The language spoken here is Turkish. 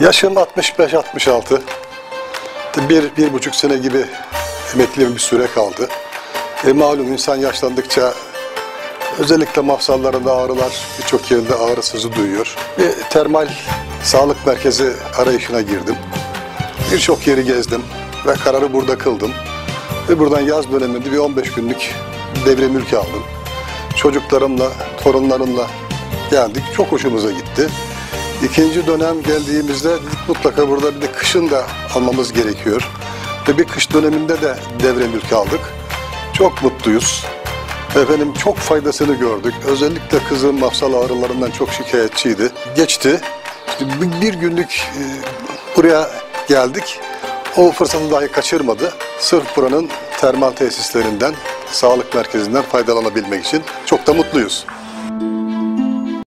Yaşım 65-66. Bir, bir buçuk sene gibi emekli bir süre kaldı. E, malum insan yaşlandıkça özellikle mafsallarında ağrılar, birçok yerinde ağrı sızı duyuyor. Bir termal sağlık merkezi arayışına girdim. Birçok yeri gezdim ve kararı burada kıldım. Ve buradan yaz döneminde bir 15 günlük devre mülk aldım. Çocuklarımla, torunlarımla geldik. Çok hoşumuza gitti. İkinci dönem geldiğimizde dedik mutlaka burada bir de kışın da almamız gerekiyor. Ve bir kış döneminde de devre mülk aldık. Çok mutluyuz. Efendim çok faydasını gördük. Özellikle kızım mafsal ağrılarından çok şikayetçiydi. Geçti. Bir günlük e, buraya geldik. O fırsatı dahi kaçırmadı. Sırf buranın termal tesislerinden, sağlık merkezinden faydalanabilmek için çok da mutluyuz.